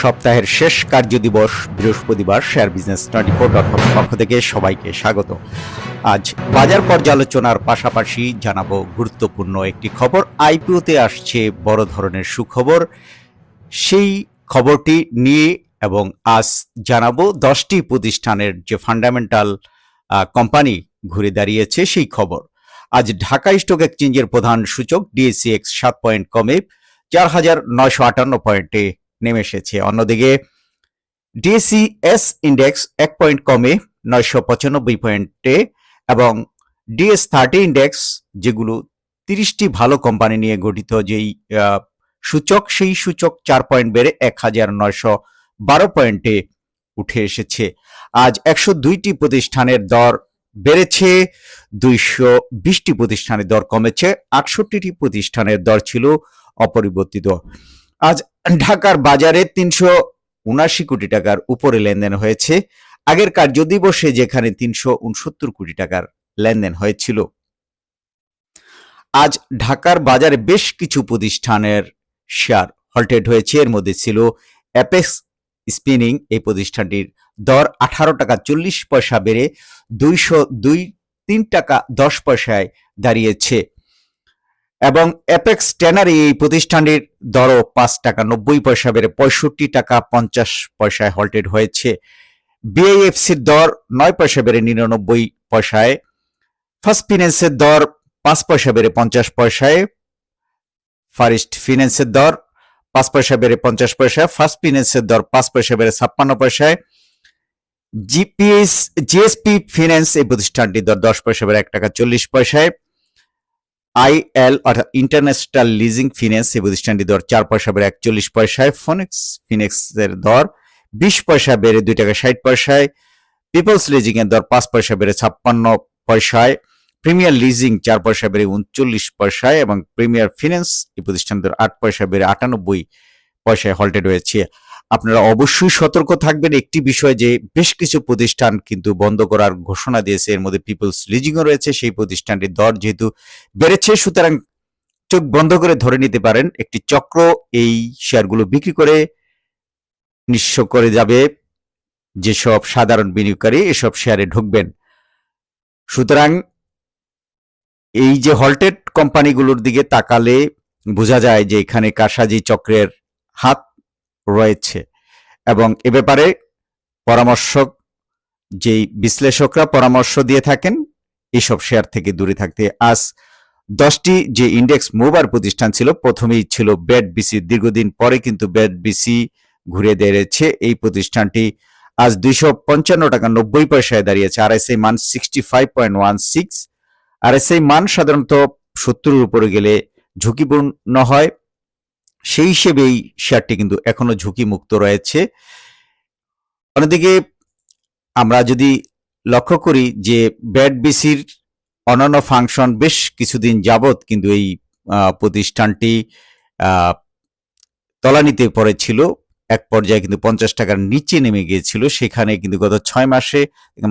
সপ্তাহের শেষ কার্য দিবস বৃহস্পতিবার share business twenty four dot com পক্ষ থেকে সবাইকে স্বাগত। আজ বাজার পর্যালোচনার পাশাপাশি জানাব গুরুত্বপূর্ণ একটি খবর। আইপিওতে আসছে বড় ধরনের সুখবর। সেই খবরটি নিয়ে এবং আজ জানাব দশটি প্রতিষ্ঠানের যে ফান্ডামেন্টাল কোম্পানি ঘুরে দাঁড়িয়েছে সেই খবর। আজ ঢাকা স্টক এক্সচেঞ্জের প্রধান সূচক ডিএসসিএক্স সাত পয়েন্ট কমে চার হাজার নয়শো আটান্ন পয়েন্টে নেমে এসেছে। অন্যদিকে ডিএসিএস ইন্ডেক্স এক পয়েন্ট কমে নয়শো পঁচানব্বই পয়েন্টে এবং ডিএস থার্টি ইন্ডেক্স যেগুলো তিরিশটি ভালো কোম্পানি নিয়ে গঠিত, যেই সূচক, সেই সূচক চার পয়েন্ট বেড়ে এক হাজার নয়শো বারো পয়েন্টে উঠে এসেছে। আজ একশো দুইটি প্রতিষ্ঠানের দর বেড়েছে, দুইশো বিশটি প্রতিষ্ঠানের দর কমেছে, আটষট্টিটি প্রতিষ্ঠানের দর ছিল অপরিবর্তিত। আজ ঢাকার বাজারে তিনশো উনাশি কোটি টাকার উপরে লেনদেন হয়েছে। আগের কার্যদিবসে যেখানে তিনশো উনসত্তর কোটি টাকার লেনদেন হয়েছিল। আজ ঢাকার বাজারে বেশ কিছু প্রতিষ্ঠানের শেয়ার হল্টেড হয়েছে। এর মধ্যে ছিল অ্যাপেক্স স্পিনিং। এই প্রতিষ্ঠানটির দর আঠারো টাকা চল্লিশ পয়সা বেড়ে দুইশো দুই, তিন টাকা দশ পয়সায় দাঁড়িয়েছে। এবং অ্যাপেক্স ট্যানারি এই প্রতিষ্ঠানটির দরও পাঁচ টাকা, নব্বই পয়সা বেড়ে পঁয়ষট্টি টাকা পঞ্চাশ পয়সায় হল্টেড হয়েছে। বিআইএফসির দর নয় পয়সা বেড়ে নিরানব্বই পয়সায়। ফার্স্ট ফিন্যান্সের দর পাঁচ পয়সা বেড়ে পঞ্চাশ পয়সায়। ফারিস্ট ফিন্যান্সের দর পাঁচ পয়সা বেড়ে পঞ্চাশ পয়সা ফার্স্ট ফিন্যান্সের দর পাঁচ পয়সা বেড়ে ছাপ্পান্ন পয়সায়। জিপিএস জিএসপি ফিন্যান্স এই প্রতিষ্ঠানটির দর দশ পয়সা বেড়ে এক টাকা চল্লিশ পয়সায়। আইএল অর্থাৎ ইন্টারন্যাশনাল লিজিং ফিন্যান্স এই প্রতিষ্ঠানটি দর চার পয়সা বেড়ে একচল্লিশ পয়সায় ফোনেক্স ফিনেক্সের দর বিশ পয়সা বেড়ে দুই টাকা ষাট পয়সায় পিপলস লিজিং এর দর পাঁচ পয়সা বেড়ে ছাপ্পান্ন পয়সায় প্রিমিয়ার লিজিং চার পয়সা বেড়ে উনচল্লিশ পয়সায় এবং প্রিমিয়ার ফিন্যান্স এই প্রতিষ্ঠানটির দর আট পয়সা বেড়ে আটানব্বই পয়সায় হল্টেড হয়েছে। আপনারা অবশ্যই সতর্ক থাকবেন। একটি বিষয় যে বেশ কিছু প্রতিষ্ঠান কিন্তু বন্ধ করার ঘোষণা দিয়েছে, এর মধ্যে পিপলস লিজিংও রয়েছে, সেই প্রতিষ্ঠানটির দর যেহেতু বেড়েছে, সুতরাং চোখ বন্ধ করে ধরে নিতে পারেন, একটি চক্র এই শেয়ারগুলো বিক্রি করে নিঃস্ব করে যাবে, যেসব সাধারণ বিনিয়োগকারী এসব শেয়ারে ঢুকবেন। সুতরাং এই যে হল্টেড কোম্পানিগুলোর দিকে তাকালে বোঝা যায় যে এখানে কারসাজি চক্রের হাত রয়েছে। এবং এ ব্যাপারে পরামর্শক, যেই বিশ্লেষকরা পরামর্শ দিয়ে থাকেন এইসব শেয়ার থেকে দূরে থাকতে আজ দশটি যে ইন্ডেক্স মুভার প্রতিষ্ঠান ছিল, প্রথমেই ছিল ব্যাট বিসি। দীর্ঘদিন পরে কিন্তু ব্যাট বিসি ঘুরে দাঁড়িয়েছে। এই প্রতিষ্ঠানটি আজ দুইশো পঞ্চান্ন টাকা নব্বই পয়সায় দাঁড়িয়েছে। আর এস মান sixty five point one six R S মান সাধারণত সত্তরের উপরে গেলে ঝুঁকিপূর্ণ হয়। সেই হিসেবে এই শেয়ারটি কিন্তু এখনও ঝুঁকি মুক্ত রয়েছে। অন্যদিকে আমরা যদি লক্ষ্য করি যে ব্যাট বিসির অন্যান্য ফাংশন বেশ কিছুদিন যাবত কিন্তু এই প্রতিষ্ঠানটি তলানিতে পড়েছিল। এক পর্যায়ে কিন্তু পঞ্চাশ টাকার নিচে নেমে গিয়েছিল। সেখানে কিন্তু গত ছয় মাসে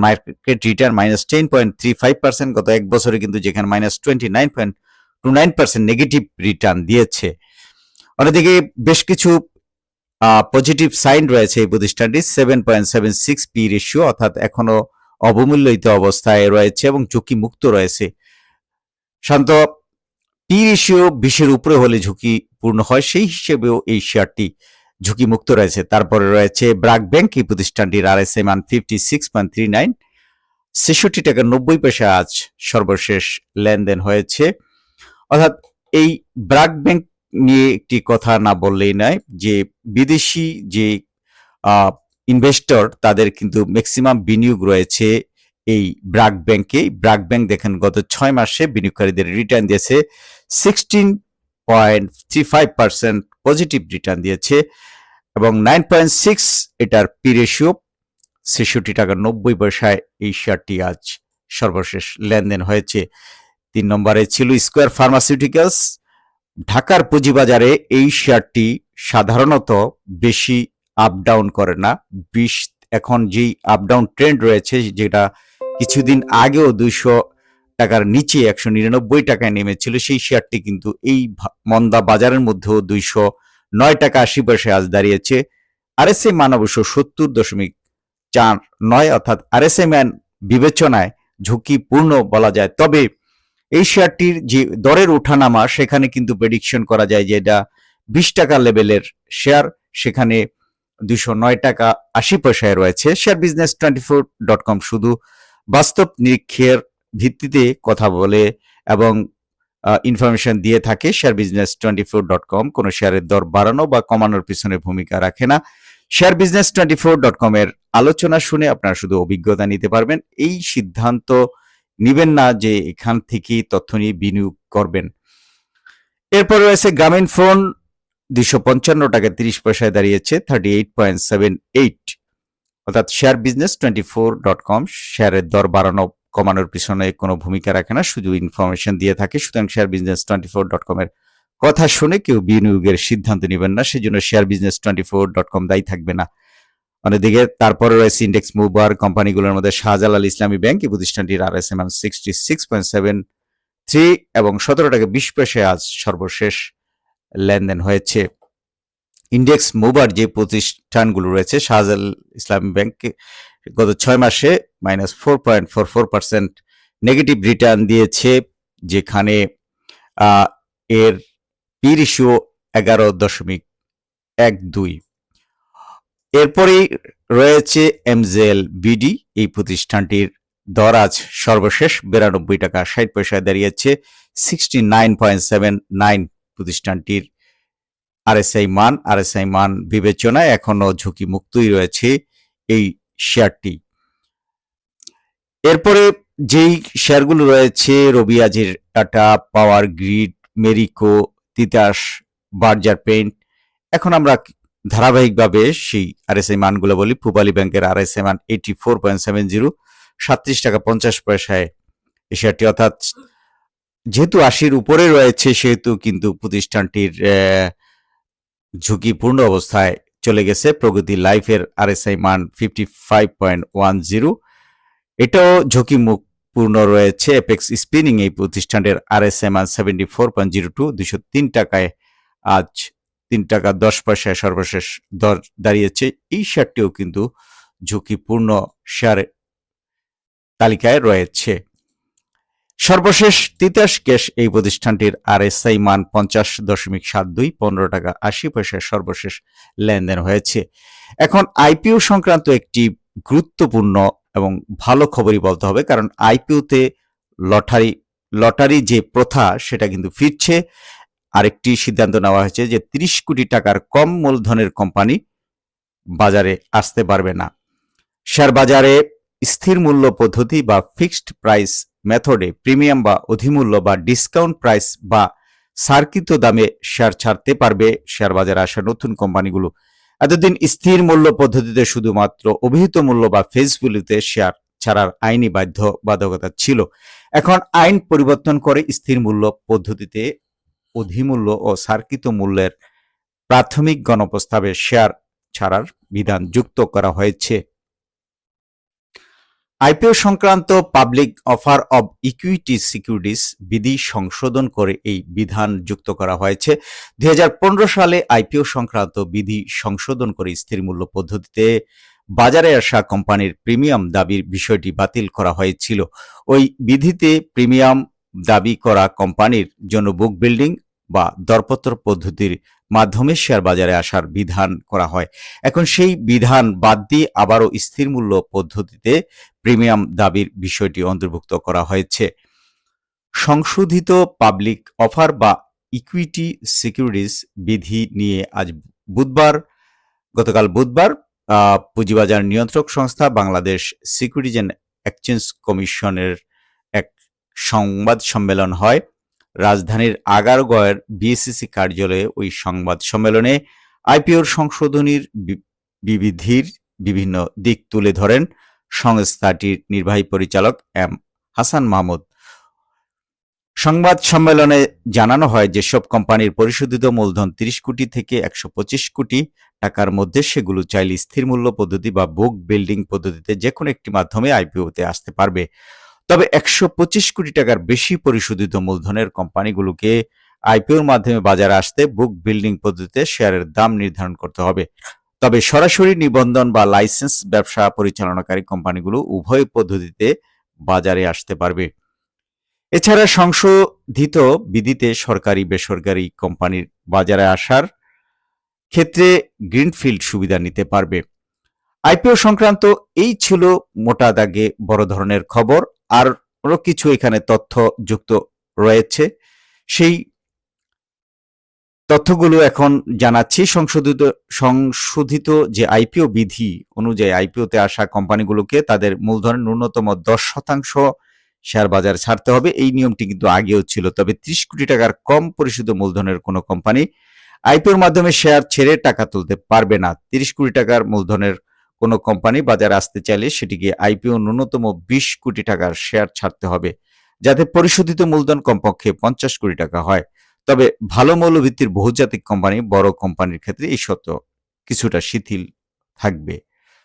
market return minus ten point three five percent. গত এক বছরে কিন্তু যেখানে minus twenty nine point two nine percent negative return দিয়েছে। অন্যদিকে বেশ কিছু পজিটিভ সাইন রয়েছে এই প্রতিষ্ঠানটি seven point seven six P ratio অর্থাৎ এখনও অবমূল্যিত অবস্থায় রয়েছে এবং ঝুঁকি মুক্ত রয়েছে। শান্ত পি রেশিও বিশের উপরে হলে ঝুঁকিপূর্ণ হয়, সেই হিসেবেও এই শেয়ারটি ঝুঁকি মুক্ত রয়েছে। তারপরে রয়েছে ব্রাক ব্যাংক, এই প্রতিষ্ঠানটির আর এস এম মান fifty six point three nine ছেষট্টি টাকা নব্বই পয়সা আজ সর্বশেষ লেনদেন হয়েছে। অর্থাৎ এই ব্রাক ব্যাংক নিয়ে একটি কথা না বললেই নয় যে বিদেশি যে ইনভেস্টর তাদের কিন্তু ম্যাক্সিমাম বিনিয়োগ রয়েছে এই ব্রাক ব্যাংকে। ব্রাক ব্যাংক দেখেন গত ছয় মাসে বিনিয়োগকারীদের রিটার্ন দিয়েছে sixteen point three five percent positive return দিয়েছে এবং নাইন পয়েন্ট সিক্স এটার পি রেশিও ছেষট্টি টাকা নব্বই পয়সায় এই শেয়ারটি আজ সর্বশেষ লেনদেন হয়েছে। তিন নম্বরে ছিল স্কোয়ার ফার্মাসিউটিক্যালস ঢাকার পুঁজিবাজারে এই শেয়ারটি সাধারণত বেশি আপ ডাউন করে না। বিশ, এখন যেই আপ ডাউন ট্রেন্ড রয়েছে, যেটা কিছুদিন আগেও দুইশো টাকার নিচে একশো নিরানব্বই টাকায় নেমেছিল, সেই শেয়ারটি কিন্তু এই মন্দা বাজারের মধ্যেও দুইশো নয় টাকা আশি পয়সায় আজ দাঁড়িয়েছে। আর আরএসএ মান অবশ্য সত্তর দশমিক চার নয় অর্থাৎ আর আরএসএ ম্যান বিবেচনায় ঝুঁকিপূর্ণ বলা যায়। তবে এই শেয়ারটির যে দরের ওঠানামা, সেখানে কিন্তু প্রেডিকশন করা যায় যে এটা বিশ টাকা লেভেলের শেয়ার সেখানে দুশো নয় টাকা আশি পয়সায় রয়েছে। Share business twenty four dot com শুধু বাস্তব নিরীক্ষের ভিত্তিতে কথা বলে এবং ইনফরমেশন দিয়ে থাকে। Share business twenty four dot com কোনো শেয়ারের দর বাড়ানো বা কমানোর পিছনে ভূমিকা রাখে না। Share business twenty four dot com এর আলোচনা শুনে আপনারা শুধু অভিজ্ঞতা নিতে পারবেন। এই সিদ্ধান্ত নিবেন না যে এখান থেকেই তথ্য নিয়ে বিনিয়োগ করবেন। এরপর রয়েছে গ্রামীণ ফোন দুইশো পঞ্চান্ন টাকা তিরিশ পয়সায় দাঁড়িয়েছে thirty eight point seven eight অর্থাৎ share business twenty four dot com শেয়ারের দর বাড়ানো, কমানোর পিছনে কোনো ভূমিকা রাখে না, শুধু ইনফরমেশন দিয়ে থাকে। সুতরাং share business twenty four dot কমের কথা শুনে কেউ বিনিয়োগের সিদ্ধান্ত নেবেন না, সেজন্য share business twenty four dot com দায়ী থাকবে না। অন্যদিকে তারপরে রয়েছে ইন্ডেক্স মুভার কোম্পানিগুলোর মধ্যে শাহজালাল ইসলামী ব্যাংক, এই প্রতিষ্ঠানটির R S M sixty six point seven three এবং সতেরো টাকা বিশ পয়সায় আজ সর্বশেষ লেনদেন হয়েছে। ইন্ডেক্স মুভার যে প্রতিষ্ঠানগুলো রয়েছে, শাহজালাল ইসলামী ব্যাংক গত ছয় মাসে minus four point four four percent negative return দিয়েছে, যেখানে এর পি এগারো দশমিক এক দুই। এরপরেই রয়েছে এমজেল বিডি, এই প্রতিষ্ঠানটির দর আজ সর্বশেষ বিরানব্বই টাকা, ষাট পয়সায় দাঁড়িয়েছে sixty nine point seven nine প্রতিষ্ঠানটির আরএসআই মান আরএসআই মান বিবেচনায় এখনও ঝুঁকি মুক্তই রয়েছে এই শেয়ারটি। এরপরে যেই শেয়ারগুলো রয়েছে রবিয়াজির Tata power grid, Marico, Titas, Berger paint, এখন আমরা ধারাবাহিকভাবে সেই আরএসআই মানগুলো বলি, পূবালী ব্যাংকের আরএসআই মান eighty four point seven zero সাত্রিশ টাকা পঞ্চাশ পয়সায় শেয়ারটি। অর্থাৎ যেহেতু আশির উপরে রয়েছে, সেহেতু কিন্তু প্রতিষ্ঠানটির ঝুঁকিপূর্ণ অবস্থায় চলে গেছে। প্রগতি লাইফের আরএসআই মান fifty five point one zero এটাও ঝুঁকিমুক্তপূর্ণ রয়েছে। এপেক্স স্পিনিং এই প্রতিষ্ঠানটির আরএসআই মান seventy four point zero two দুশো তিন টাকায় আজ তিন টাকা, দশ পয়সায় সর্বশেষ দর দাঁড়িয়েছে। এই শেয়ারটিও কিন্তু ঝুঁকিপূর্ণ শেয়ার তালিকায় রয়েছে। সর্বশেষ তিতাস গ্যাস এই প্রতিষ্ঠানটির আরএসআই মান পঞ্চাশ দশমিক সাত দুই, পনেরো টাকা আশি পয়সায় সর্বশেষ লেনদেন হয়েছে। এখন আইপিও সংক্রান্ত একটি গুরুত্বপূর্ণ এবং ভালো খবরই বলতে হবে, কারণ আইপিওতে লটারি লটারি যে প্রথা সেটা কিন্তু ফিরছে। আরেকটি সিদ্ধান্ত নেওয়া হয়েছে যে ৩০ কোটি টাকার কম মূলধনের কোম্পানি বাজারে আসতে পারবে না। শেয়ার বাজারে স্থির মূল্য পদ্ধতি বা ফিক্সড প্রাইস মেথডে প্রিমিয়াম বা অধিমূল্য বা ডিসকাউন্ট প্রাইস বা সার্কিত দামে শেয়ার ছাড়তে পারবে শেয়ার বাজারে আসা নতুন কোম্পানিগুলো। এতদিন স্থির মূল্য পদ্ধতিতে শুধুমাত্র অভিহিত মূল্য বা ফেস ভ্যালুতে শেয়ার ছাড়ার আইনি বাধ্য বাধ্যকতা ছিল। এখন আইন পরিবর্তন করে স্থির মূল্য পদ্ধতিতে অধিমূল্য ও সার্কিত মূল্যের প্রাথমিক গণপ্রস্তাবে শেয়ার ছাড়ার বিধান যুক্ত করা হয়েছে। আইপিও সংক্রান্ত public offer of equity securities বিধি সংশোধন করে এই বিধান যুক্ত করা হয়েছে। দুই হাজার পনেরো সালে আইপিও সংক্রান্ত বিধি সংশোধন করে স্থির মূল্য পদ্ধতিতে বাজারে আসা কোম্পানির প্রিমিয়াম দাবির বিষয়টি বাতিল করা হয়েছিল। ওই বিধিতে প্রিমিয়াম দাবি করা কোম্পানির জন্য বুক বিল্ডিং বা দরপত্র পদ্ধতির মাধ্যমে শেয়ার বাজারে আসার বিধান করা হয়। এখন সেই বিধান বাদ দিয়ে আবারও স্থির মূল্য পদ্ধতিতে প্রিমিয়াম দাবির বিষয়টি অন্তর্ভুক্ত করা হয়েছে। সংশোধিত পাবলিক অফার বা ইকুইটি সিকিউরিটিজ বিধি নিয়ে আজ বুধবার, গতকাল বুধবার পুঁজিবাজার নিয়ন্ত্রক সংস্থা বাংলাদেশ সিকিউরিটিজ অ্যান্ড এক্সচেঞ্জ কমিশনের সংবাদ সম্মেলন হয়। রাজধানীর আগারগড়ের বিএসসিসি কার্যালয়ে ওই সংবাদ সম্মেলনে আইপিওর সংশোধনীর বিবিধির বিভিন্ন দিক তুলে ধরেন সংস্থাটির নির্বাহী পরিচালক এম হাসান মাহমুদ। সংবাদ সম্মেলনে জানানো হয় যেসব কোম্পানির পরিশোধিত মূলধন ৩০ কোটি থেকে একশো পঁচিশ কোটি টাকার মধ্যে সেগুলো চাইলে স্থির মূল্য পদ্ধতি বা বুক বিল্ডিং পদ্ধতিতে যে কোনো একটি মাধ্যমে আইপিওতে আসতে পারবে। তবে একশো পঁচিশ কোটি টাকার বেশি পরিশোধিত মূলধনের কোম্পানিগুলোকে আইপিওর মাধ্যমে বাজারে আসতে বুক বিল্ডিং পদ্ধতিতে শেয়ারের দাম নির্ধারণ করতে হবে। তবে সরাসরি নিবন্ধন বা লাইসেন্স ব্যবসা পরিচালনাকারী কোম্পানিগুলো উভয় পদ্ধতিতে বাজারে আসতে পারবে। এছাড়া সংশোধিত বিধিতে সরকারি বেসরকারি কোম্পানির বাজারে আসার ক্ষেত্রে গ্রিনফিল্ড সুবিধা নিতে পারবে। আইপিও সংক্রান্ত এই ছিল মোটা দাগে বড় ধরনের খবর। আর আরও কিছু এখানে তথ্য যুক্ত রয়েছে। সেই তথ্যগুলো এখন জানাচ্ছি। সংশোধিত সংশোধিত যে আইপিও বিধি অনুযায়ী আইপিওতে আসা কোম্পানিগুলোকে তাদের মূলধনের ন্যূনতম দশ শতাংশ শেয়ার বাজার ছাড়তে হবে। এই নিয়মটি কিন্তু আগেও ছিল। তবে ত্রিশ কোটি টাকার কম পরিশোধ মূলধনের কোনো কোম্পানি আইপিওর মাধ্যমে শেয়ার ছেড়ে টাকা তুলতে পারবে না। তিরিশ কোটি টাকার মূলধনের কোনো কোম্পানি বাজারে আসতে চাইলে সেটিকে আইপিও ন্যূনতম বিশ কোটি টাকার শেয়ার ছাড়তে হবে, যাতে পরিশোধিত মূলধন কমপক্ষে পঞ্চাশ কোটি টাকা হয়। তবে ভালো মৌলভিত্তির বহুজাতিক কোম্পানি বড় কোম্পানির ক্ষেত্রে এই শর্ত কিছুটা শিথিল থাকবে।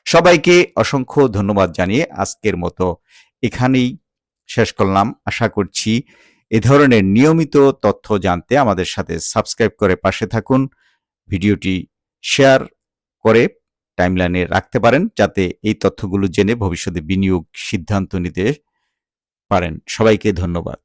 সবাইকে অসংখ্য ধন্যবাদ জানিয়ে আজকের মতো এখানেই শেষ করলাম। আশা করছি এ ধরনের নিয়মিত তথ্য জানতে আমাদের সাথে সাবস্ক্রাইব করে পাশে থাকুন, ভিডিওটি শেয়ার করে টাইমলাইনে রাখতে পারেন যাতে এই তথ্যগুলো জেনে ভবিষ্যতে বিনিয়োগ সিদ্ধান্ত নিতে পারেন। সবাইকে ধন্যবাদ।